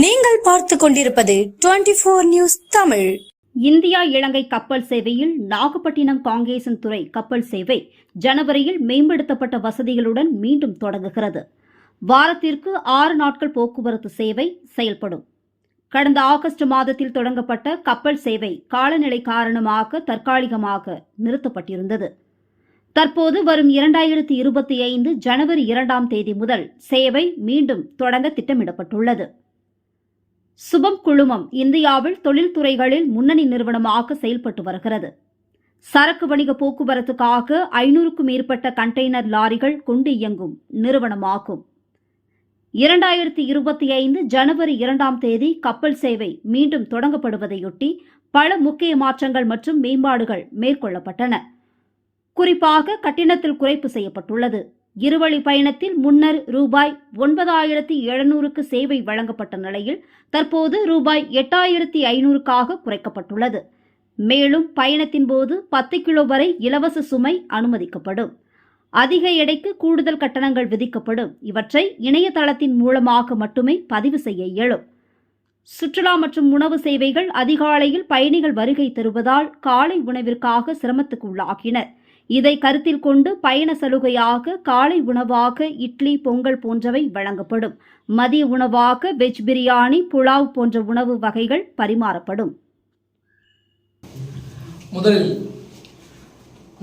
நீங்கள் பார்த்து கொண்டிருப்பது twenty four news Tamil. India Ilangai கப்பல் சேவையில் நாகப்பட்டினம் காங்கேசன் துறை கப்பல் சேவை ஜனவரியில் மேம்படுத்தப்பட்ட வசதிகளுடன் மீண்டும் தொடங்குகிறது. வாரத்திற்கு ஆறு நாட்கள் போக்குவரத்து சேவை செயல்படும். கடந்த ஆகஸ்ட் மாதத்தில் தொடங்கப்பட்ட கப்பல் சேவை காலநிலை காரணமாக தற்காலிகமாக நிறுத்தப்பட்டிருந்தது. தற்போது வரும் இரண்டாயிரத்தி இருபத்தி ஐந்து ஜனவரி இரண்டாம் தேதி முதல் சேவை மீண்டும் தொடங்க திட்டமிடப்பட்டுள்ளது. சுபம் குழுமம் இந்தியாவில் தொழில்துறைகளில் முன்னணி நிறுவனமாக செயல்பட்டு வருகிறது. சரக்கு வணிக போக்குவரத்துக்காக ஐநூறுக்கும் மேற்பட்ட கண்டெய்னர் லாரிகள் கொண்டு இயங்கும் நிறுவனமாகும். இரண்டாயிரத்தி இருபத்தி ஐந்து ஜனவரி இரண்டாம் தேதி கப்பல் சேவை மீண்டும் தொடங்கப்படுவதையொட்டி பல முக்கிய மாற்றங்கள் மற்றும் மேம்பாடுகள் மேற்கொள்ளப்பட்டன. குறிப்பாக கட்டணத்தில் குறைப்பு செய்யப்பட்டுள்ளது. இருவழி பயணத்தில் முன்னர் ரூபாய் ஒன்பதாயிரத்தி எழுநூறுக்கு சேவை வழங்கப்பட்ட நிலையில் தற்போது ரூபாய் எட்டாயிரத்தி ஐநூறுக்காக குறைக்கப்பட்டுள்ளது. மேலும் பயணத்தின் போது பத்து கிலோ வரை இலவச சுமை அனுமதிக்கப்படும். அதிக எடைக்கு கூடுதல் கட்டணங்கள் விதிக்கப்படும். இவற்றை இணையதளத்தின் மூலமாக மட்டுமே பதிவு செய்ய இயலும். சுற்றுலா மற்றும் உணவு சேவைகள் அதிகாலையில் பயணிகள் வருகை தருவதால் காலை உணவிற்காக சிரமத்துக்கு உள்ளாகினர். இதை கருத்தில் கொண்டு பயண சலுகையாக காலை உணவாக இட்லி பொங்கல் போன்றவை வழங்கப்படும். மதிய உணவாக வெஜ் பிரியாணி புலாவ் போன்ற உணவு வகைகள் பரிமாறப்படும். முதலில்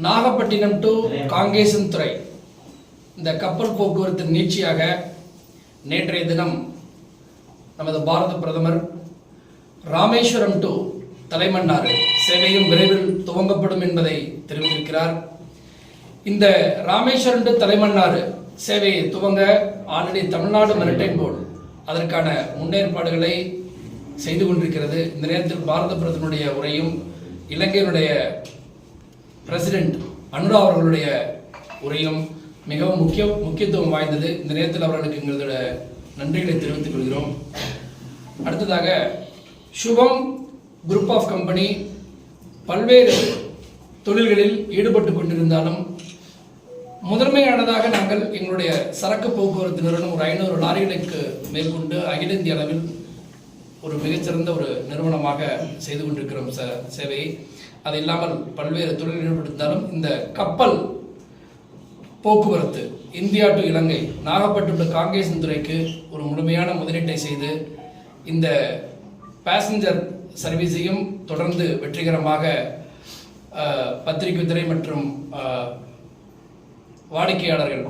நாகப்பட்டினம் டு காங்கேசன் துறை. இந்த கப்பல் போக்குவரத்து நீட்சியாக நேற்றைய தினம் நமது பாரத பிரதமர் ராமேஸ்வரம் டு தலைமன்னாறு சேவையும் விரைவில் துவங்கப்படும் என்பதை தெரிவித்திருக்கிறார். இந்த ராமேஸ்வரன் டு தலைமன்னாறு சேவையை துவங்க ஆல்ரெடி தமிழ்நாடு மெரிடைன் போர்டு அதற்கான முன்னேற்பாடுகளை செய்து கொண்டிருக்கிறது. இந்த நேரத்தில் பாரத பிரதமருடைய உரையும் இலங்கையினுடைய பிரசிடென்ட் அனுரா அவர்களுடைய உரையும் மிகவும் முக்கிய முக்கியத்துவம் வாய்ந்தது. இந்த நேரத்தில் அவர்களுக்கு எங்களோட நன்றிகளை தெரிவித்துக் கொள்கிறோம். அடுத்ததாக சுபம் குரூப் ஆஃப் கம்பெனி பல்வேறு தொழில்களில் ஈடுபட்டு கொண்டிருந்தாலும் முதன்மையானதாக நாங்கள் எங்களுடைய சரக்கு போக்குவரத்து நிறுவனம் ஒரு ஐநூறு லாரிகளுக்கு மேற்கொண்டு அகில இந்திய அளவில் ஒரு மிகச்சிறந்த ஒரு நிறுவனமாக செய்து கொண்டிருக்கிறோம் ச சேவையை. அது இல்லாமல் பல்வேறு தொழில் ஈடுபட்டிருந்தாலும் இந்த கப்பல் போக்குவரத்து இந்தியா டு இலங்கை நாகப்பட்டினம் காங்கேசன் துறைக்கு ஒரு முழுமையான முதலீட்டை செய்து இந்த பேசஞ்சர் சர்வீஸையும் தொடர்ந்து வெற்றிகரமாக அஹ், பத்திரிகை துறை மற்றும் வாடிக்கையாளர்கள்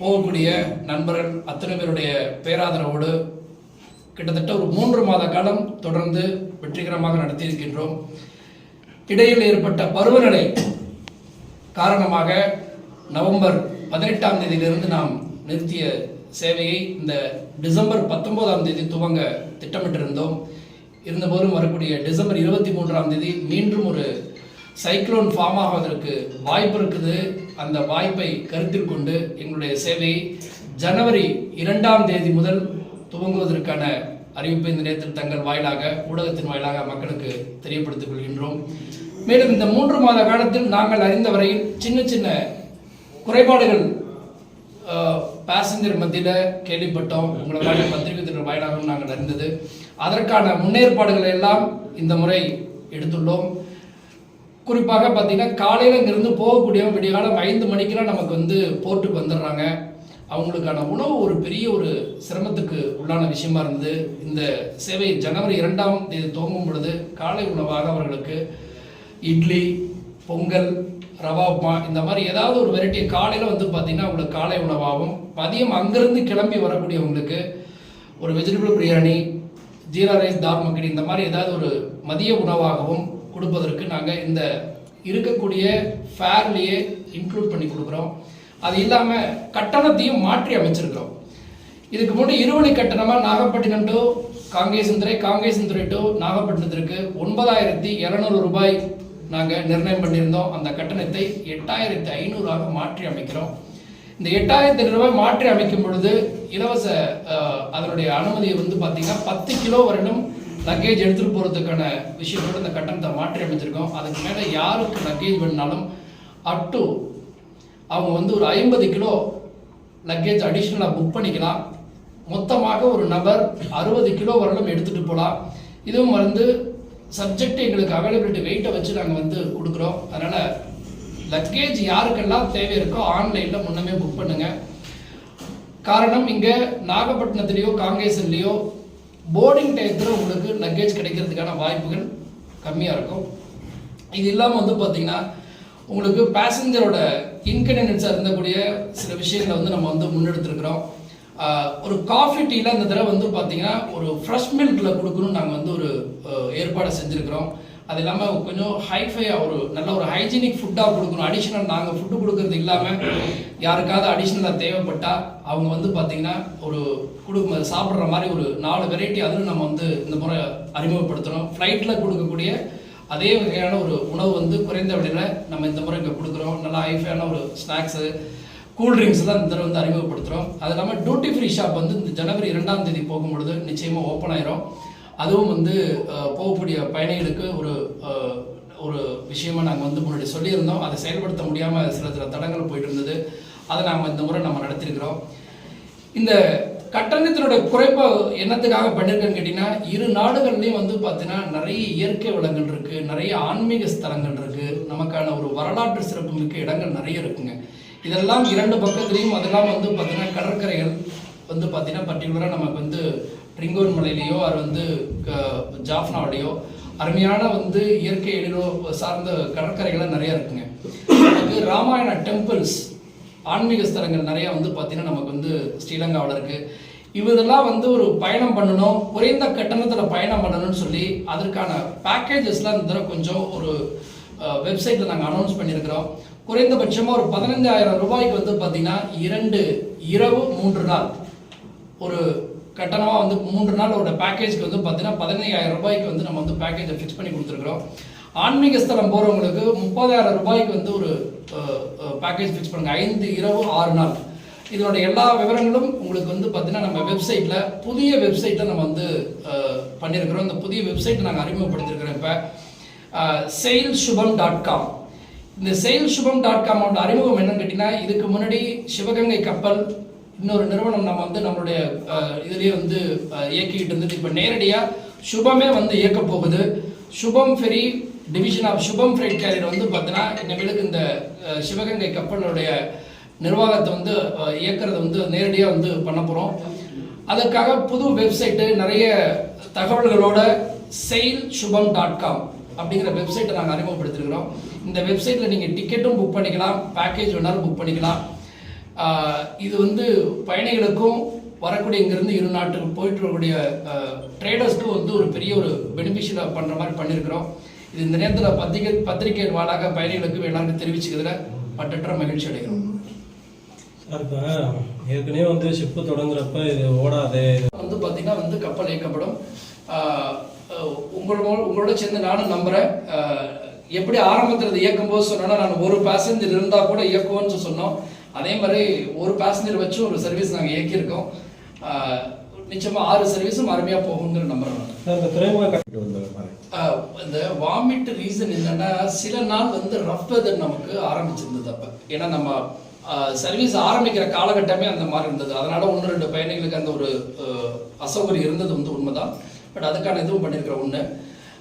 போகக்கூடிய நண்பர்கள் அத்தனை பேருடைய பேராதரவோடு கிட்டத்தட்ட ஒரு மூன்று மாத காலம் தொடர்ந்து வெற்றிகரமாக நடத்தியிருக்கின்றோம். இடையில் ஏற்பட்ட பருவநிலை காரணமாக நவம்பர் பதினெட்டாம் தேதியிலிருந்து நாம் நிறுத்திய சேவையை இந்த டிசம்பர் பத்தொன்பதாம் தேதி துவங்க திட்டமிட்டிருந்தோம். இருந்தபோதும் வரக்கூடிய டிசம்பர் இருபத்தி மூன்றாம் தேதி மீண்டும் ஒரு சைக்ளோன் ஃபார்ம் ஆவதற்கு வாய்ப்பு இருக்குது. அந்த வாய்ப்பை கருத்தில் கொண்டு எங்களுடைய சேவையை ஜனவரி இரண்டாம் தேதி முதல் துவங்குவதற்கான அறிவிப்பை இந்த நேரத்தில் தங்கள் வாயிலாக ஊடகத்தின் வாயிலாக மக்களுக்கு தெரியப்படுத்திக் கொள்கின்றோம். மேலும் இந்த மூன்று மாத காலத்தில் நாங்கள் அறிந்த வரையில் சின்ன சின்ன குறைபாடுகள் பேசஞ்சர் மத்தியில் கேள்விப்பட்டோம். உங்களை மாதிரி பத்திரிகை திட்ட வாயிலாகவும் நாங்கள் அறிந்தது. அதற்கான முன்னேற்பாடுகளை எல்லாம் இந்த முறை எடுத்துள்ளோம். குறிப்பாக பார்த்தீங்கன்னா காலையில் இங்கிருந்து போகக்கூடியவங்க விடியகாலம் ஐந்து மணிக்கெல்லாம் நமக்கு வந்து போர்ட்டுக்கு வந்துடுறாங்க. அவங்களுக்கான உணவு ஒரு பெரிய ஒரு சிரமத்துக்கு உள்ளான விஷயமா இருந்தது. இந்த சேவை ஜனவரி இரண்டாம் தேதி துவங்கும் பொழுது காலை உணவாக அவர்களுக்கு இட்லி பொங்கல் ரவா உப்மா இந்த மாதிரி ஏதாவது ஒரு வெரைட்டி காலையில் வந்து பார்த்தீங்கன்னா அவங்களுக்கு காலை உணவாகவும் மதியம் அங்கேருந்து கிளம்பி வரக்கூடியவங்களுக்கு ஒரு வெஜிடபிள் பிரியாணி ஜீரா ரைஸ் தால் மக்கடி இந்த மாதிரி ஏதாவது ஒரு மதிய உணவாகவும் கொடுப்பதற்கு நாங்கள் இந்த இருக்கக்கூடிய ஃபேர்லேயே இன்க்ளூட் பண்ணி கொடுக்குறோம். அது இல்லாமல் கட்டணத்தையும் மாற்றி அமைச்சிருக்கிறோம். இதுக்கு முன்னாடி இருவழி கட்டணமாக நாகப்பட்டினம் டு காங்கேசந்துறை காங்கேசந்துறை டு நாகப்பட்டினத்திற்கு ஒன்பதாயிரத்தி இரநூறு ரூபாய் நாங்கள் நிர்ணயம் பண்ணியிருந்தோம். அந்த கட்டணத்தை எட்டாயிரத்தி ஐநூறாக மாற்றி அமைக்கிறோம். இந்த எட்டாயிரத்தி ரூபாய் மாற்றி அமைக்கும் பொழுது இலவச அதனுடைய அனுமதியை வந்து பார்த்தீங்கன்னா பத்து கிலோ வருடம் லக்கேஜ் எடுத்துகிட்டு போகிறதுக்கான விஷயத்தோட இந்த கட்டணத்தை மாற்றி அமைச்சிருக்கோம். அதுக்கு மேலே யாருக்கு லக்கேஜ் வேணுனாலும் அப் டு அவங்க வந்து ஒரு ஐம்பது கிலோ லக்கேஜ் அடிஷ்னலாக புக் பண்ணிக்கலாம். மொத்தமாக ஒரு நபர் அறுபது கிலோ வரலும் எடுத்துகிட்டு போகலாம் இதுவும் வந்து சப்ஜெக்ட் எங்களுக்கு அவைலபிலிட்டி வெயிட்டை வச்சு நாங்கள் வந்து கொடுக்குறோம். அதனால் லக்கேஜ் யாருக்கெல்லாம் தேவை இருக்கோ ஆன்லைனில் முன்னமே புக் பண்ணுங்கள் காரணம் இங்கே நாகப்பட்டினத்துலேயோ காங்கேசன்லேயோ போர்டிங் டயத்தில் உங்களுக்கு லக்கேஜ் கிடைக்கிறதுக்கான வாய்ப்புகள் கம்மியாக இருக்கும். இது இல்லாமல் வந்து பார்த்தீங்கன்னா உங்களுக்கு பேசஞ்சரோட இன்கன்வீனியன்ஸாக இருந்தக்கூடிய சில விஷயங்களை வந்து நம்ம வந்து முன்னெடுத்துருக்குறோம். ஒரு காஃபி டீல இந்த தடவை வந்து பார்த்தீங்கன்னா ஒரு ஃப்ரெஷ் மில்கில் கொடுக்கணும்னு நாங்கள் வந்து ஒரு ஏற்பாடு செஞ்சுருக்கிறோம். அது இல்லாமல் கொஞ்சம் ஹைஃபையாக ஒரு நல்ல ஒரு ஹைஜீனிக் ஃபுட்டாக கொடுக்கணும். அடிஷ்னல் நாங்கள் ஃபுட்டு கொடுக்கறது இல்லாமல் யாருக்காவது அடிஷ்னலாக தேவைப்பட்டா அவங்க வந்து பார்த்தீங்கன்னா ஒரு குடும்ப சாப்பிட்ற மாதிரி ஒரு நாலு வெரைட்டி அதில் நம்ம வந்து இந்த முறை அறிமுகப்படுத்துகிறோம் ஃப்ளைட்டில் கொடுக்கக்கூடிய அதே வகையான ஒரு உணவு வந்து குறைந்த விலையில் நம்ம இந்த முறை இங்கே கொடுக்குறோம். நல்லா ஹைஃபையான ஒரு ஸ்நாக்ஸு கூல் ட்ரிங்க்ஸ் தான் இந்த தடவை வந்து அறிமுகப்படுத்துகிறோம் அது இல்லாமல் டியூட்டி ஃப்ரீ ஷாப் வந்து இந்த ஜனவரி இரண்டாம் தேதி போகும்பொழுது நிச்சயமாக ஓப்பன் ஆயிரும். அதுவும் வந்து போகக்கூடிய பயணிகளுக்கு ஒரு ஒரு விஷயமா நாங்கள் வந்து முன்னாடி சொல்லியிருந்தோம். அதை செயல்படுத்த முடியாமல் சில சில தடங்கள் போயிட்டு இருந்தது அதை நாங்கள் இந்த முறை நம்ம நடத்திருக்கிறோம் இந்த கட்டணத்தினுடைய குறைப்பை என்னத்துக்காக பண்ணியிருக்கேன்னு கேட்டிங்கன்னா இரு நாடுகள்லையும் வந்து பார்த்தீங்கன்னா நிறைய இயற்கை வளங்கள் இருக்குது நிறைய ஆன்மீக ஸ்தலங்கள் இருக்குது நமக்கான ஒரு வரலாற்று சிறப்புமிக்க இடங்கள் நிறைய இருக்குங்க. இதெல்லாம் இரண்டு பக்கத்துலேயும் அதெல்லாம் வந்து பார்த்தீங்கன்னா கடற்கரைகள் வந்து பார்த்தீங்கன்னா பர்டிகுலராக நமக்கு வந்து ரிங்கோன் மலையிலேயோ அது வந்து க- அருமையான வந்து இயற்கை எழிலோ சார்ந்த கடற்கரைகள்லாம் நிறைய இருக்குங்க. நமக்கு ராமாயண டெம்பிள்ஸ் ஆன்மீக ஸ்தலங்கள் நிறையா வந்து பார்த்திங்கன்னா நமக்கு வந்து ஸ்ரீலங்காவில் இருக்குது இதெல்லாம் வந்து ஒரு பயணம் பண்ணணும் குறைந்த கட்டணத்தில் பயணம் பண்ணணும்னு சொல்லி அதற்கான பேக்கேஜஸ்லாம் இந்த தடவை கொஞ்சம் ஒரு வெப்சைட்டில் நாங்கள் அனௌன்ஸ் பண்ணியிருக்கிறோம். குறைந்தபட்சமாக ஒரு பதினஞ்சாயிரம் ரூபாய்க்கு வந்து பார்த்திங்கன்னா இரண்டு இரவு மூன்று நாள் ஒரு கட்டணமாக வந்து மூன்று நாளோட பேக்கேஜ்க்கு வந்து பார்த்தீங்கன்னா பதினையாயிரம் ரூபாய்க்கு வந்து நம்ம வந்து பேக்கேஜை ஃபிக்ஸ் பண்ணி கொடுத்துருக்குறோம். ஆன்மீக ஸ்தலம் போகிறவங்களுக்கு முப்பதாயிரம் ரூபாய்க்கு வந்து ஒரு பேக்கேஜ் ஃபிக்ஸ் பண்ணுங்கள் ஐந்து இரவு ஆறு நாள். இதனோட எல்லா விவரங்களும் உங்களுக்கு வந்து பார்த்தீங்கன்னா நம்ம வெப்சைட்டில் புதிய வெப்சைட்டில் நம்ம வந்து பண்ணியிருக்கிறோம் இந்த புதிய வெப்சைட்டை நாங்கள் அறிமுகப்படுத்திருக்கிறோம் இப்போ. செயல் சுபம் டாட் காம் இந்த செயல் சுபம் டாட் காமோட அறிமுகம் என்னன்னு கேட்டிங்கன்னா இதுக்கு முன்னாடி சிவகங்கை கப்பல் இன்னொரு நிறுவனம் நம்ம வந்து நம்மளுடைய இதுலேயே வந்து இயக்கிக்கிட்டு இயக்கிட்டு இருந்தது இப்போ நேரடியாக சுபமே வந்து இயக்க போகுது. Subham ferry division of Subham freight carrier வந்து பார்த்தீங்கன்னா இனிமேலுக்கு இந்த சிவகங்கை கப்பலுடைய நிர்வாகத்தை வந்து அஹ், வந்து நேரடியாக வந்து பண்ண போகிறோம் அதற்காக புது வெப்சைட்டு நிறைய தகவல்களோட செயல் சுபம் டாட் காம் அப்படிங்கிற வெப்சைட்டை நாங்கள் அறிமுகப்படுத்திருக்கிறோம். இந்த வெப்சைட்டில் நீங்கள் டிக்கெட்டும் புக் பண்ணிக்கலாம் பேக்கேஜ் வேணாலும் புக் பண்ணிக்கலாம். இது வந்து பயணிகளுக்கும் வரக்கூடிய இங்கிருந்து இரு நாட்டுக்கு போயிட்டு வரக்கூடிய ட்ரேடர்ஸ்க்கும் வந்து ஒரு பெரிய ஒரு பெனிஃபிஷியலாக பண்ணுற மாதிரி பண்ணியிருக்கிறோம் இது இந்த நேரத்தில் பத்திரிகை பத்திரிகை வாளாக பயணிகளுக்கு எல்லாருக்கும் தெரிவிச்சுக்கிறதுல பட்டற்ற மகிழ்ச்சி அடைகிறோம். சார் இப்போ ஏற்கனவே வந்து ஷிப்பு தொடங்குறப்ப இது ஓடாது. வந்து பார்த்தீங்கன்னா வந்து கப்பல் இயக்கப்படும். உங்களோட உங்களோட சேர்ந்து நானும் நம்புகிறேன் எப்படி ஆரம்பத்தில் இயக்கும் போது சொன்னோன்னா நான் ஒரு பேசஞ்சர் இருந்தால் கூட இயக்குவோம்னு சொன்னோம். அதே மாதிரி ஒரு பேசஞ்சர் வச்சு ஒரு சர்வீஸ் நாங்கள் இயக்கியிருக்கோம். ஆஹ் நிச்சயமா ஆறு சர்வீஸும் அருமையாக போகுங்கிற. சார் இந்த வாமிட் ரீசன் என்னன்னா சில நாள் வந்து ரஃப் வெதர் நமக்கு ஆரம்பிச்சிருந்தது அப்போ. ஏன்னா நம்ம சர்வீஸ் ஆரம்பிக்கிற காலகட்டமே அந்த மாதிரி இருந்தது. அதனால ஒன்று ரெண்டு பயணிகளுக்கு அந்த ஒரு அசௌகரியம் இருந்தது வந்து உண்மைதான். பட் அதுக்கான இதுவும் பண்ணியிருக்கிறோம் ஒன்று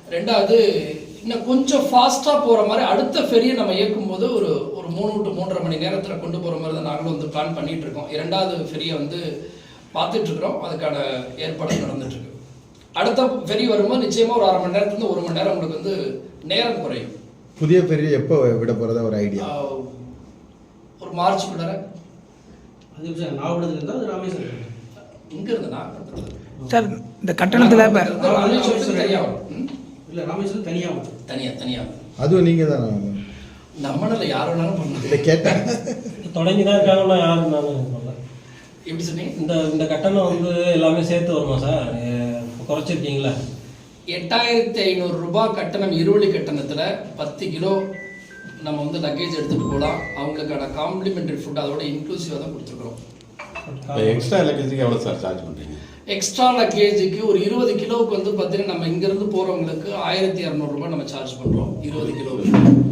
ரெண்டாவது இன்னும் கொஞ்சம் ஃபாஸ்ட்டாக போகிற மாதிரி அடுத்த ஃபெரியை நம்ம இயக்கும்போது ஒரு ஒரு மூணு டு மூன்றரை மணி நேரத்தில் கொண்டு போகிற மாதிரி தான் நாங்களும் வந்து பிளான் பண்ணிட்டு இருக்கோம் இரண்டாவது ஃபெரியை வந்து பார்த்துட்டு இருக்கிறோம் அதுக்கான ஏற்பாடு நடந்துட்டு இருக்கு அடுத்த ஃபெரி வரும்போது நிச்சயமா ஒரு அரை மணி நேரத்துலேருந்து ஒரு மணி நேரம் உங்களுக்கு வந்து நேரம் குறையும். புதிய பெரிய எப்போ விட போறதா ஒரு ஐடியா ஒரு மார்ச் குள்ளார அது நாகப்பட்டினத்துல இருந்தா அது ராமேஸ்வரம். இங்க இருந்து நாகப்பட்டினத்துல. சார் இந்த கட்டணத்தில் இப்போ இருந்து ராமேஸ்வரத்துக்கு தனியா வரும். ம்? இல்ல ராமேஸ்வரம் தனியா வரும். தனியா தனியா அதுவும் நீங்க தான் நம்மளால யார் வேணாலும் பண்ணலாம். இதை கேட்டேன் தொடங்கி தான் இருக்காங்கன்னா யாரும் நான் சொல்ல எப்படி சொன்னீங்க? இந்த இந்த கட்டணம் வந்து எல்லாமே சேர்த்து வருமா சார்? குறைச்சிருக்கீங்களா? எட்டாயிரத்தி ஐநூறு ரூபாய் கட்டணம் இருவழி கட்டணத்துல பத்து கிலோ நம்ம வந்து லக்கேஜ் எடுத்துட்டு போகலாம். அவங்களுக்கான காம்ப்ளிமெண்டரி ஃபுட் அதோட இன்க்ளூசிவாக தான் கொடுத்துருக்குறோம். இப்போ எக்ஸ்ட்ரா லக்கேஜுக்கு எவ்வளோ சார் சார்ஜ் பண்ணுறீங்க எக்ஸ்ட்ரா லக்கேஜுக்கு ஒரு இருபது கிலோவுக்கு வந்து பார்த்தீங்கன்னா நம்ம இங்கேருந்து போகிறவங்களுக்கு ஆயிரத்தி இரநூறுபா நம்ம சார்ஜ் பண்ணுறோம் இருபது கிலோவுக்கு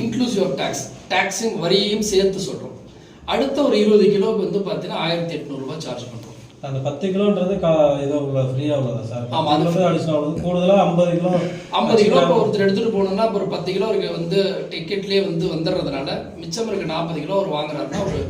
இன்க்ளூசிவ் டேக்ஸ் டேக்ஸிங் வரியையும் சேர்த்து சொல்கிறோம் அடுத்த ஒரு இருபது கிலோவுக்கு வந்து பார்த்தீங்கன்னா ஆயிரத்தி எட்நூறுபா சார்ஜ் பண்ணுறோம் அந்த பத்து கிலோன்றது கா உள்ள ஃப்ரீயாக உள்ளதா சார் ஆமா, அது அது அடிஷனல் உள்ளது. கூடுதலாக ஐம்பது கிலோ ஐம்பது கிலோ இப்போ ஒருத்தர் எடுத்துட்டு போகணும்னா இப்போ ஒரு பத்து கிலோ வந்து டிக்கெட்லேயே வந்து வந்துடுறதுனால மிச்சம் இருக்க நாற்பது கிலோ அவர் வாங்குறாருன்னா ஒரு